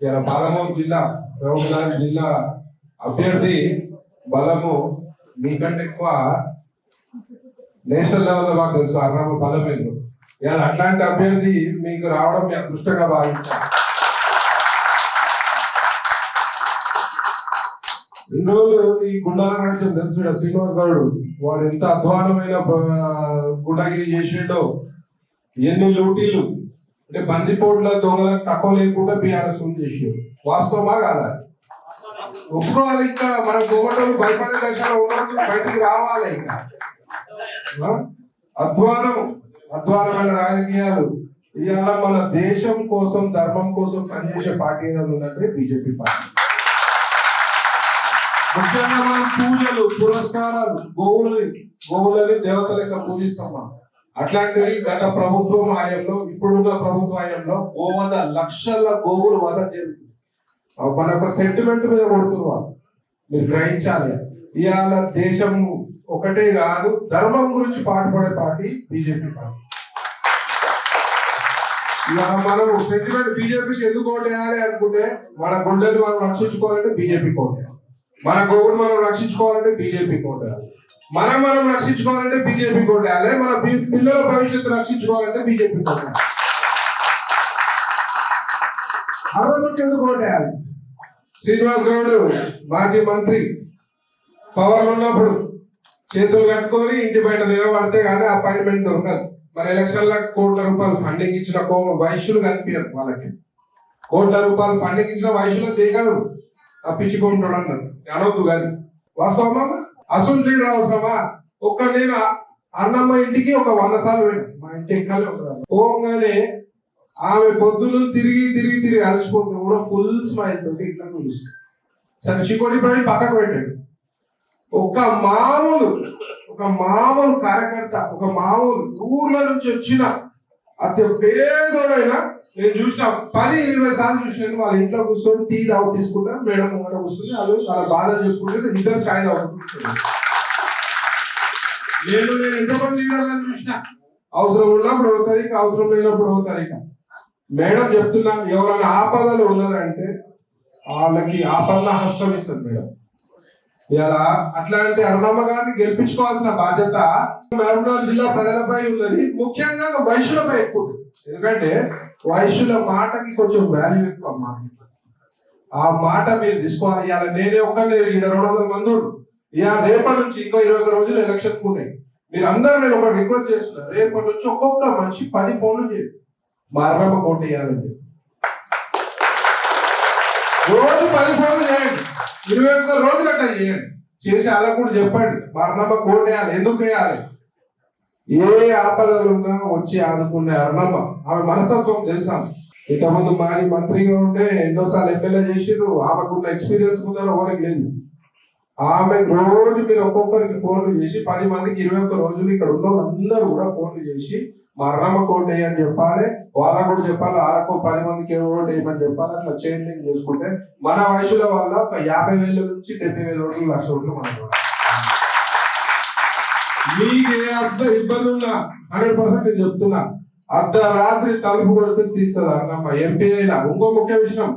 ఇలా పాలమూరు జిల్లా ప్రభుత్వ జిల్లా అభ్యర్థి బలము మీకంటే ఎక్కువ నేషనల్ లెవెల్లో మాకు తెలుసు అర్ణమ బలం ఏందో ఇలా అట్లాంటి అభ్యర్థి మీకు రావడం మీ అదృష్టంగా భావించాను ఇన్ని రోజులు ఈ గుండాల రాజ్యం తెలుసు శ్రీనివాస్ గౌడ్. వాడు ఎంత అధ్వానమైన గుండాగిరి చేసిండో ఎన్ని లూటీలు. అంటే బందిపోట్ల దొంగలకు తక్కువ లేకుండా బీఆర్ఎస్ చేసి వాస్తవమా కాదా? ఒప్పుకోవాలి ఇంకా. మన గోమటోళ్ళు భయపడే దశలో ఉన్నప్పుడు బయటికి రావాలి ఇంకా. అధ్వానం. అధ్వానమైన రాజకీయాలు. ఇవాళ మన దేశం కోసం ధర్మం కోసం పనిచేసే పార్టీ ఏదైనా ఉందంటే బీజేపీ పార్టీ. ముఖ్యంగా మనం పూజలు పురస్కారాలు గోవులు గోవులని దేవత లెక్క పూజిస్తాం మనం. అట్లాంటిది గత ప్రభుత్వం ఆయంలో ఇప్పుడున్న ప్రభుత్వ ఆయంలో గోవద లక్షల గోవులు వద జరుగుతుంది మన యొక్క సెంటిమెంట్ మీద కొడుతున్నారు మీరు గ్రహించాలి. ఇవాళ దేశం ఒకటే కాదు ధర్మం గురించి పాటుపడే పార్టీ బీజేపీ పార్టీ. ఇవాళ మనం సెంటిమెంట్ బీజేపీకి ఎందుకు ఓటేయాలి అనుకుంటే మన గుండెలు మనం రక్షించుకోవాలంటే బీజేపీ ఓటేయాలి మన గోవులు మనం రక్షించుకోవాలంటే బీజేపీ ఓటేయాలి మనం మనం రక్షించుకోవాలంటే బీజేపీ కొట్టాలి మన పిల్లల భవిష్యత్తు రక్షించుకోవాలంటే బీజేపీ కొట్టాలి అరవై ఎందుకు ఓటేయాలి శ్రీనివాస్ గౌడ్ మాజీ మంత్రి పవర్ ఉన్నప్పుడు చేతులు కట్టుకొని ఇంటి బయట నిలబడితే కానీ అపాయింట్మెంట్ దొరకదు. మన ఎలక్షన్ల కోట్ల రూపాయలు ఫండింగ్ ఇచ్చిన కో- వైశ్యులు కనిపించరు వాళ్ళకి. కోట్ల రూపాయలు ఫండింగ్ ఇచ్చిన వైశ్యులు దిగరు. తప్పించుకుంటాడు అన్నారు అనవద్దు కానీ. వాస్తవమా? అసలు అవసరమా ఒక్క నేను అన్నమ్మ ఇంటికి ఒక వంద సార్లు వెళ్ళాను మా ఇంటి ఎక్కాలి పోగానే ఆమె పొద్దులు తిరిగి తిరిగి తిరిగి అలసిపోతుంది కూడా ఫుల్ స్మైల్ తోటి ఇట్లా చూస్తుంది సరే చికోటి పై పక్కకు పెట్టాడు. ఒక మామూలు ఒక మామూలు కార్యకర్త ఒక మామూలు ఊర్ల నుంచి వచ్చిన అతి పేదోడైనా నేను చూసిన పది ఇరవై సార్లు చూసినాను వాళ్ళ ఇంట్లో కూర్చొని టీ తాగు తీసుకుంటా మేడం ముంగట కూర్చొని వాళ్ళు వాళ్ళ బాధ చెప్పుకుంటే ఇద్దరు ఛాయ్ తాగుకుంటున్నారు నేను నేను ఎంతమంది లీడర్లను చూసిన. అవసరం ఉన్నప్పుడు ఒక తారీఖు అవసరం లేనప్పుడు ఒక తారీఖు. మేడం చెప్తున్నా ఎవరైనా ఆపదలు ఉన్నారంటే వాళ్ళకి ఆపద హస్తం ఇస్తుంది మేడం. ఇలా అట్లాంటి అరుణమ్మ గారిని గెలిపించుకోవాల్సిన బాధ్యత మహబూబ్నగర్ జిల్లా ప్రజలపై ఉన్నది. ముఖ్యంగా వైశ్యులపై ఎక్కువ ఎందుకంటే వైశ్యుల మాటకి కొంచెం వాల్యూ ఎక్కువ మార్కెట్ ఆ మాట మీరు తీసుకోవాలి. ఇవాళ నేనే ఒక్కనే రెండు వందల మంది ఉన్నారు. రేపటి నుంచి ఇంకో ఇరవై ఒక రోజులు ఎలక్షన్ ఉన్నాయి. మీరు అందరూ నేను ఒక రిక్వెస్ట్ చేస్తున్నా. రేపటి నుంచి ఒక్కొక్క మనిషి పది ఫోన్లు చేయండి మా అరుణమ్మ కోట వేయాలండి రోజు పది ఫోన్లు ఇరవై ఒక్క రోజులు అట్లా చేయండి. చేసి అలా కూడా చెప్పండి. మరణమ్మ కోట్ వేయాలి. ఎందుకు వేయాలి? ఏ ఆపదలు ఉన్నా వచ్చి ఆదుకునే అర్ణమ్మ ఆమె మనస్తత్వం తెలుసా? ఇంతకుముందు మాజీ మంత్రిగా ఉంటే ఎన్నోసార్లు ఎమ్మెల్యే చేసిండ్రు. ఆమెకున్న ఎక్స్పీరియన్స్ ఉందని ఎవరికి లేదు. ఆమె రోజు మీరు ఒక్కొక్కరికి ఫోన్లు చేసి పది మందికి ఇరవై ఒక్క రోజులు ఇక్కడ ఉన్న వాళ్ళందరూ కూడా ఫోన్లు చేసి మా అన్నమ్మ అని చెప్పాలి వాళ్ళకు కూడా చెప్పాలి వాళ్ళకు పది మందికి ఏమో ఓటు వేయమని చెప్పాలి అట్లా చేంజింగ్ చేసుకుంటే మన వయసుల వల్ల ఒక యాభై వేల నుంచి డెబ్బై వేల ఓట్లు లక్ష ఓట్లు మనకు మీకు ఏ అర్థ ఇబ్బంది ఉన్నా హండ్రెడ్ పర్సెంట్ నేను చెప్తున్నా. అర్ధరాత్రి తలుపు కొడితే తీస్తుంది అన్నమ్మ ఎంపీ అయినా. ఇంకో ముఖ్య విషయం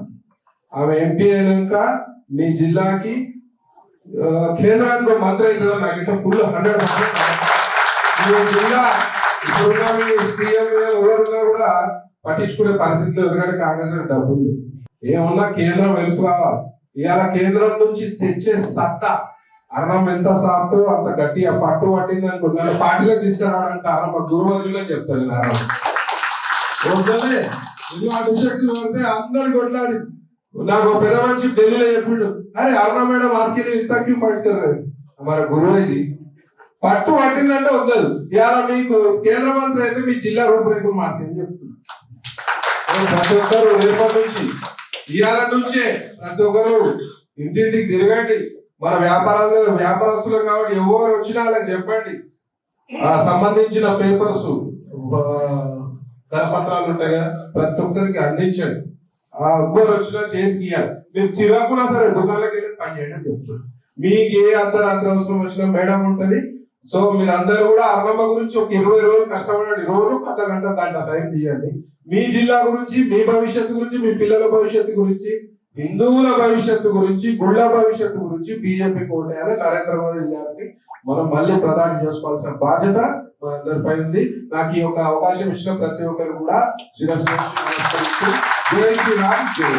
ఆమె ఎంపీ అయినాక మీ జిల్లాకి కేంద్రానికి ఒక మంత్రి అవుతుందో నాకైతే ఫుల్ హండ్రెడ్ పర్సెంట్ జిల్లా ఇప్పుడున్న సీఎం ఎవరున్నా కూడా పట్టించుకునే పరిస్థితి ఎందుకంటే కాంగ్రెస్ డబ్బులు ఏమన్నా కేంద్రం వెలుపు కావాలి. ఇవాళ కేంద్రం నుంచి తెచ్చే సత్తా అన్నం ఎంత సాఫ్ట్ అంత గట్టి ఆ పట్టు పట్టింది అనుకుంటున్నాను పార్టీలో తీసుకురావడానికి కారణం మా గురువదులు చెప్తాను నేను అన్నం వద్దనే ఇది అటుశక్తి పడితే అందరు కొట్లాడి. నాకు పెద్ద మనిషి ఢిల్లీలో చెప్పిండు. అరే అరుణ మేడం ఆర్కే ఇంతకి పడుతున్నారు మన గురువుజీ పట్టు పట్టిందంటే వద్దదు ఇవాళ మీకు కేంద్ర మంత్రి అయితే మీ జిల్లా రూపురేఖలు మార్చని చెప్తున్నా. ప్రతి ఒక్కరు రేపటి నుంచి ఇవాళ నుంచే ప్రతి ఒక్కరు ఇంటింటికి తిరగండి. మన వ్యాపారాలు వ్యాపారస్తులు కాబట్టి ఎవరు వచ్చినా వాళ్ళకి చెప్పండి. ఆ సంబంధించిన పేపర్స్ కరపత్రాలు ఉంటాయి కదా ప్రతి ఒక్కరికి అందించండి. ఆ ఒక్కరు వచ్చినా చేతికి ఇవ్వాలి. మీరు చిరాకున్నా సరే దుకాణాలకు వెళ్ళి పని చేయండి అని చెప్తున్నారు మీకు ఏ అర్ధరాత్రి అవసరం వచ్చినా మేడం ఉంటది సో మీరందరూ కూడా అన్నమ్మ గురించి ఒక ఇరవై రోజులు కష్టపడండి. రోజు ఒక గంట గంట టైం తీయండి. మీ జిల్లా గురించి మీ భవిష్యత్తు గురించి మీ పిల్లల భవిష్యత్తు గురించి హిందువుల భవిష్యత్తు గురించి గుళ్ళ భవిష్యత్తు గురించి బీజేపీ కోటేయాలి నరేంద్ర మోదీ గారిని మనం మళ్ళీ ప్రధాని చేసుకోవాల్సిన బాధ్యత మనందరిపై ఉంది. నాకు ఈ యొక్క అవకాశం ఇచ్చిన ప్రతి ఒక్కరు కూడా శిరస్సు వంచి జై శ్రీరామ్ జై